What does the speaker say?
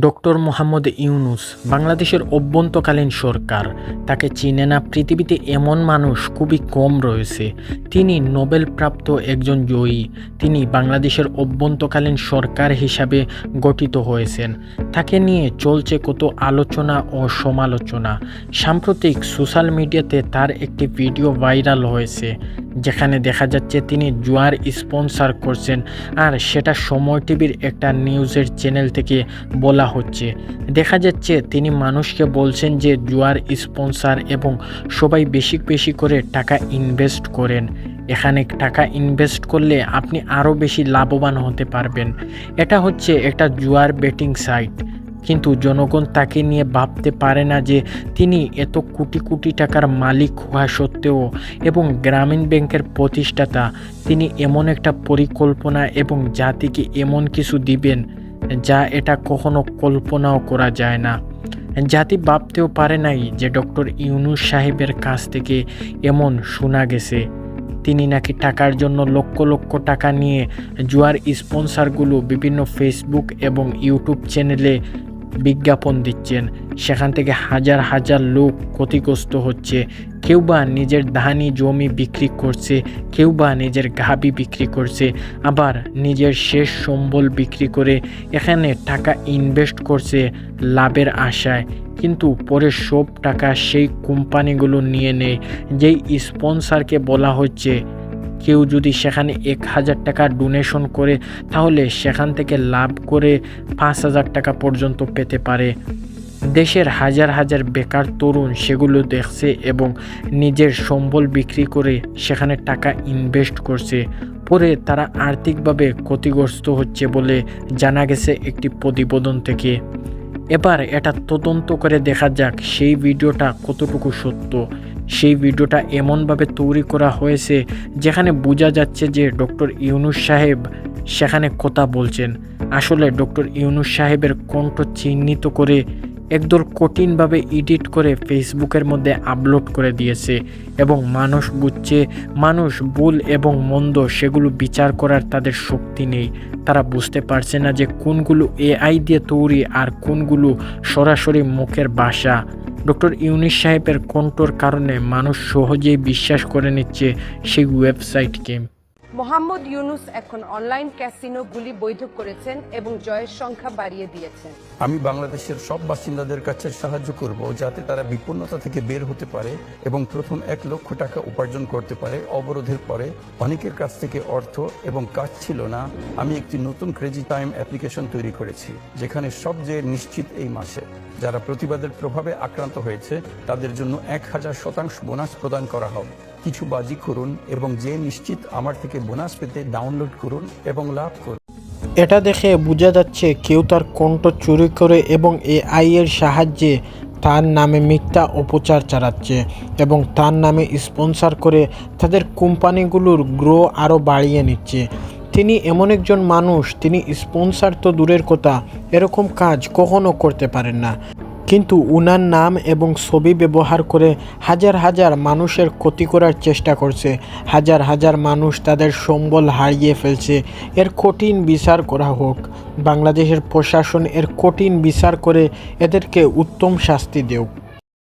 Doctor Mohammad Yunus, বাংলাদেশের অভ্যন্তকালীন সরকার। তাকে চিনে না, পৃথিবীতে এমন মানুষ খুবই কম রয়েছে। তিনি নোবেলপ্রাপ্ত একজন জয়ী। তিনি বাংলাদেশের অভ্যন্তকালীন সরকার হিসাবে গঠিত হয়েছেন। তাকে নিয়ে চলছে কত আলোচনা ও সমালোচনা। সাম্প্রতিক সোশ্যাল মিডিয়াতে তার একটি ভিডিও ভাইরাল হয়েছে, যেখানে দেখা যাচ্ছে তিনি জুয়ার স্পন্সর করছেন। আর সেটা সময় টিভির একটা নিউজের চ্যানেল থেকে বলা হচ্ছে। দেখা যাচ্ছে তিনি মানুষকে বলছেন যে জুয়ার স্পন্সর এবং সবাই বেশি বেশি করে টাকা ইনভেস্ট করেন। এখানে টাকা ইনভেস্ট করলে আপনি আরও বেশি লাভবান হতে পারবেন। এটা হচ্ছে একটা জুয়ার বেটিং সাইট কিন্তু জনগণ তাকে নিয়ে ভাবতে পারে না যে তিনি এত কোটি কোটি টাকার মালিক হওয়া সত্ত্বেও এবং গ্রামীণ ব্যাংকের প্রতিষ্ঠাতা, তিনি এমন একটা পরিকল্পনা এবং জাতিকে এমন কিছু দিবেন যা এটা কখনো কল্পনাও করা যায় না। জাতি ভাবতেও পারে নাই যে ডক্টর ইউনুস সাহেবের কাছ থেকে এমন শোনা গেছে। তিনি নাকি টাকার জন্য লক্ষ লক্ষ টাকা নিয়ে জুয়ার স্পন্সারগুলো বিভিন্ন ফেসবুক এবং ইউটিউব চ্যানেলে বিজ্ঞাপন দিচ্ছেন। সেখান থেকে হাজার হাজার লোক ক্ষতিগ্রস্ত হচ্ছে কেউ বা নিজের ধানি জমি বিক্রি করছে, কেউ বা নিজের গাবি বিক্রি করছে, আবার নিজের শেষ সম্বল বিক্রি করে এখানে টাকা ইনভেস্ট করছে লাভের আশায়। কিন্তু পরে সব টাকা সেই কোম্পানিগুলো নিয়ে নেয়, যেই স্পন্সারকে বলা হচ্ছে। কেউ যদি সেখানে এক হাজার টাকা ডোনেশন করে, তাহলে সেখান থেকে লাভ করে পাঁচ হাজার টাকা পর্যন্ত পেতে পারে। দেশের হাজার হাজার বেকার তরুণ সেগুলো দেখছে এবং নিজের সম্বল বিক্রি করে সেখানে টাকা ইনভেস্ট করছে। পরে তারা আর্থিকভাবে ক্ষতিগ্রস্ত হচ্ছে বলে জানা গেছে একটি প্রতিবেদন থেকে। এবার এটা তদন্ত করে দেখা যাক সেই ভিডিওটা কতটুকু সত্য। সেই ভিডিওটা এমনভাবে তৈরি করা হয়েছে যেখানে বোঝা যাচ্ছে যে ডক্টর ইউনুস সাহেব সেখানে কথা বলছেন। আসলে ডক্টর ইউনুস সাহেবের কণ্ঠ চিহ্নিত করে একদল কঠিনভাবে এডিট করে ফেসবুকের মধ্যে আপলোড করে দিয়েছে এবং মানুষ বুঝছে, মানুষ ভুল এবং মন্দ সেগুলো বিচার করার তাদের শক্তি নেই। তারা বুঝতে পারছে না যে কোনগুলো এআই দিয়ে তৈরি আর কোনগুলো সরাসরি মুখের বাসা ডক্টর ইউনিস সাহেবের কণ্ঠর কারণে মানুষ সহজেই বিশ্বাস করে নিচ্ছে সেই ওয়েবসাইটকে। মোহাম্মদ ইউনুস এখন অনলাইন ক্যাসিনোগুলি বৈধ করেছেন এবং জয়ের সংখ্যা বাড়িয়ে দিয়েছেন। আমি বাংলাদেশের সব বাসিন্দাদের কাছে সাহায্য করব যাতে তারা বিপন্নতা থেকে বের হতে পারে এবং প্রথম এক লক্ষ টাকা উপার্জন করতে পারে। অবরোধের পরে অনেকের কাছ থেকে অর্থ এবং কাজ ছিল না। আমি একটি নতুন ক্রেজি টাইম অ্যাপ্লিকেশন তৈরি করেছি, যেখানে সব যে নিশ্চিত এই মাসে। যারা প্রতিবাদের প্রভাবে আক্রান্ত হয়েছে, তাদের জন্য এক হাজার শতাংশ বোনাস প্রদান করা হবে। কিছু বাজি করুন এবং যে নিশ্চিত আমার থেকে বোনাস পেতে ডাউনলোড করুন এবং লাভ করুন। এটা দেখে বোঝা যাচ্ছে কেউ তার কণ্ঠ চুরি করে এবং এআই এর সাহায্যে তার নামে মিথ্যা অপচার চালাচ্ছে এবং তার নামে স্পন্সার করে তাদের কোম্পানিগুলোর গ্রো আরও বাড়িয়ে নিচ্ছে। তিনি এমন একজন মানুষ, তিনি স্পন্সার তো দূরের কথা, এরকম কাজ কখনো করতে পারেন না। কিন্তু উনার নাম এবং ছবি ব্যবহার করে হাজার হাজার মানুষের ক্ষতি করার চেষ্টা করছে। হাজার হাজার মানুষ তাদের সম্বল হারিয়ে ফেলছে। এর কঠিন বিচার করা হোক। বাংলাদেশের প্রশাসন এর কঠিন বিচার করে এদেরকে উত্তম শাস্তি দেওক